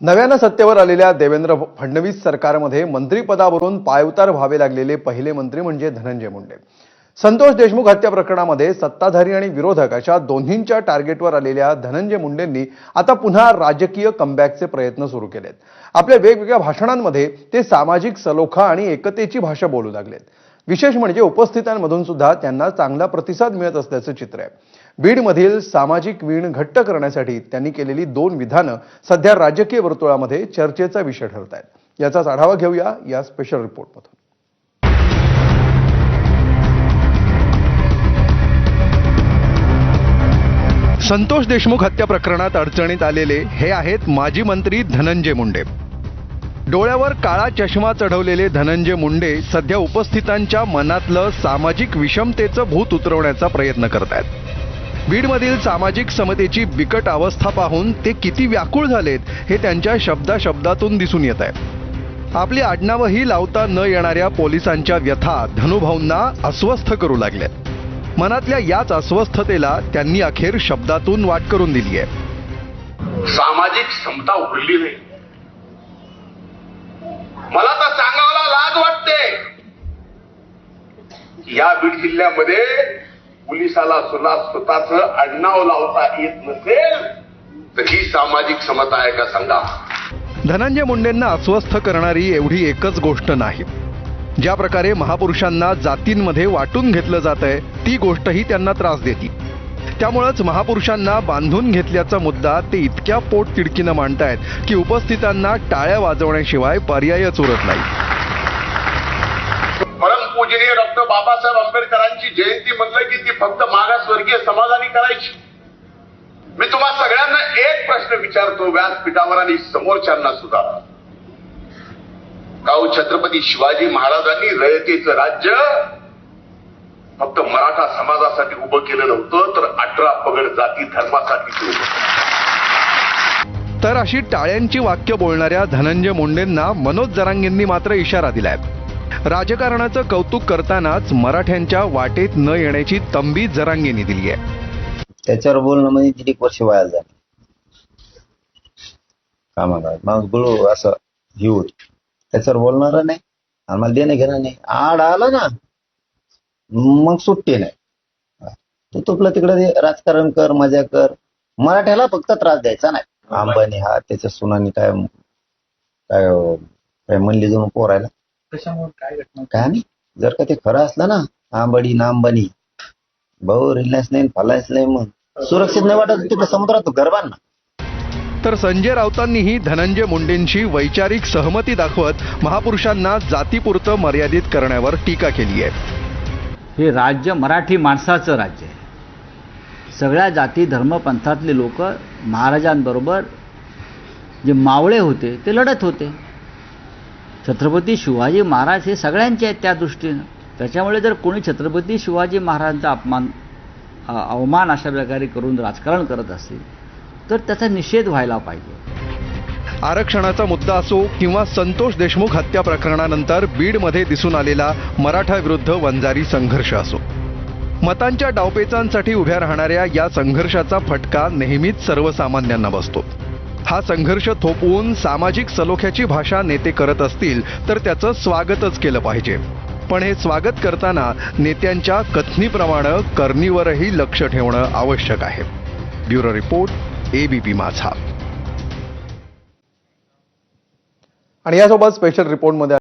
नव्यानं सत्तेवर आलेल्या देवेंद्र फडणवीस सरकारमध्ये मंत्रिपदावरून पायउतार व्हावे लागलेले पहिले मंत्री म्हणजे धनंजय मुंडे. संतोष देशमुख हत्या प्रकरणामध्ये सत्ताधारी आणि विरोधक अशा दोन्हींच्या टार्गेटवर आलेल्या धनंजय मुंडेंनी आता पुन्हा राजकीय कमबॅकचे प्रयत्न सुरू केलेत. आपल्या वेगवेगळ्या भाषणांमध्ये ते सामाजिक सलोखा आणि एकतेची भाषा बोलू लागलेत. विशेष म्हणजे उपस्थितांमधून सुद्धा त्यांना चांगला प्रतिसाद मिळत असल्याचं चित्र आहे. बीडमधील सामाजिक वीण घट्ट करण्यासाठी त्यांनी केलेली दोन विधानं सध्या राजकीय वर्तुळामध्ये चर्चेचा विषय ठरत आहेत. याचाच आढावा घेऊया या स्पेशल रिपोर्टमधून संतोष देशमुख हत्या प्रकरणात अडचणीत आलेले हे आहेत माजी मंत्री धनंजय मुंडे. डोळ्यावर काळा चष्मा चढवलेले धनंजय मुंडे सध्या उपस्थितांच्या मनातलं सामाजिक विषमतेचं भूत उतरवण्याचा प्रयत्न करत आहेत बीडमधील सामाजिक समतेची बिकट अवस्था पाहून ते किती व्याकुळ झालेत हे त्यांच्या शब्दाशब्दातून दिसून येत आहे. आपली आडनावही लावता न येणाऱ्या पोलिसांच्या व्यथा धनुभाऊंना अस्वस्थ करू लागल्या मनातल्या याच अस्वस्थतेला त्यांनी अखेर शब्दातून वाट करून दिली आहे. सामाजिक समता उघडली नाही. मला तर सांगायला लाज वाटते. या बीड जिल्ह्यामध्ये पोलिसाला सुद्धा स्वतःच आडनाव लावता येत नसेल तर ही सामाजिक समता आहे का सांगा? धनंजय मुंडेंना अस्वस्थ करणारी एवढी एकच गोष्ट नाही. ज्या प्रकारे महापुरुषांना जातींमध्ये वाटून घेतलं जात आहे ती गोष्टही त्यांना त्रास देते. त्यामुळंच महापुरुषांना बांधून घेतल्याचा मुद्दा ते इतक्या पोट तिडकीनं मांडतायत की उपस्थितांना टाळ्या वाजवण्याशिवाय पर्यायच उरत नाही. पूजनीय डॉक्टर बाबासाहेब आंबेडकरांची जयंती म्हणलं की ती फक्त मागासवर्गीय समाजाने करायची. मी तुम्हा सगळ्यांना एक प्रश्न विचारतो व्यासपीठावर आणि समोरच्यांना सुद्धा. काऊ हो छत्रपती शिवाजी महाराजांनी रयतेचं राज्य फक्त मराठा समाजासाठी उभं केलं नव्हतं तर अठरा पगड जाती धर्मासाठी ते उभं तर अशी टाळ्यांची वाक्य बोलणाऱ्या धनंजय मुंडेंना मनोज जरांगेंनी मात्र इशारा दिलाय. राजकारणाचं कौतुक करतानाच मराठ्यांच्या वाटेत न येण्याची तंबी जरांगेंनी दिली आहे त्याच्यावर बोलणं म्हणजे दीड एक वर्ष वाया झालं कामाला. मग बोलू असं होत. त्याच्यावर बोलणार नाही. आम्हाला देणं घेणं नाही. आड आलं ना मग सुट्टी नाही. तू तुपलं तिकडे राजकारण कर मजा कर. मराठ्याला फक्त त्रास द्यायचा नाही. अंबानी हा त्याच्या सुनानी काय काय काय म्हणली जाऊन पोरायला? काय नाही. जर का ते खरं असलं ना आंबाडी ना अंबानी भाऊ रिलायन्स नाही फलायन्स नाही मग सुरक्षित नाही वाटत तिकडे समुद्रात गरबांना तर संजय राऊतांनीही धनंजय मुंडेंशी वैचारिक सहमती दाखवत महापुरुषांना जातीपुरतं मर्यादित करण्यावर टीका केली आहे. हे राज्य मराठी माणसाचं राज्य आहे. सगळ्या जाती धर्मपंथातले लोक महाराजांबरोबर जे मावळे होते ते लढत होते. छत्रपती शिवाजी महाराज हे सगळ्यांचे आहेत त्या दृष्टीनं. त्याच्यामुळे जर कोणी छत्रपती शिवाजी महाराजांचा अपमान अवमान अशा प्रकारे करून राजकारण करत असेल तर त्याचा निषेध व्हायला पाहिजे. आरक्षणाचा मुद्दा असो किंवा संतोष देशमुख हत्या प्रकरणानंतर बीडमध्ये दिसून आलेला मराठा विरुद्ध वंजारी संघर्ष असो. मतांच्या डावपेचांसाठी उभ्या राहणाऱ्या या संघर्षाचा फटका नेहमीच सर्वसामान्यांना बसतो. हा संघर्ष थोपवून सामाजिक सलोख्याची भाषा नेते करत असतील तर त्याचं स्वागतच केलं पाहिजे. पण हे स्वागत करताना नेत्यांच्या कथनीप्रमाणे करणीवरही लक्ष ठेवणं आवश्यक आहे. ब्युरो रिपोर्ट एबीपी माझा. आणि यासोबत स्पेशल रिपोर्टमध्ये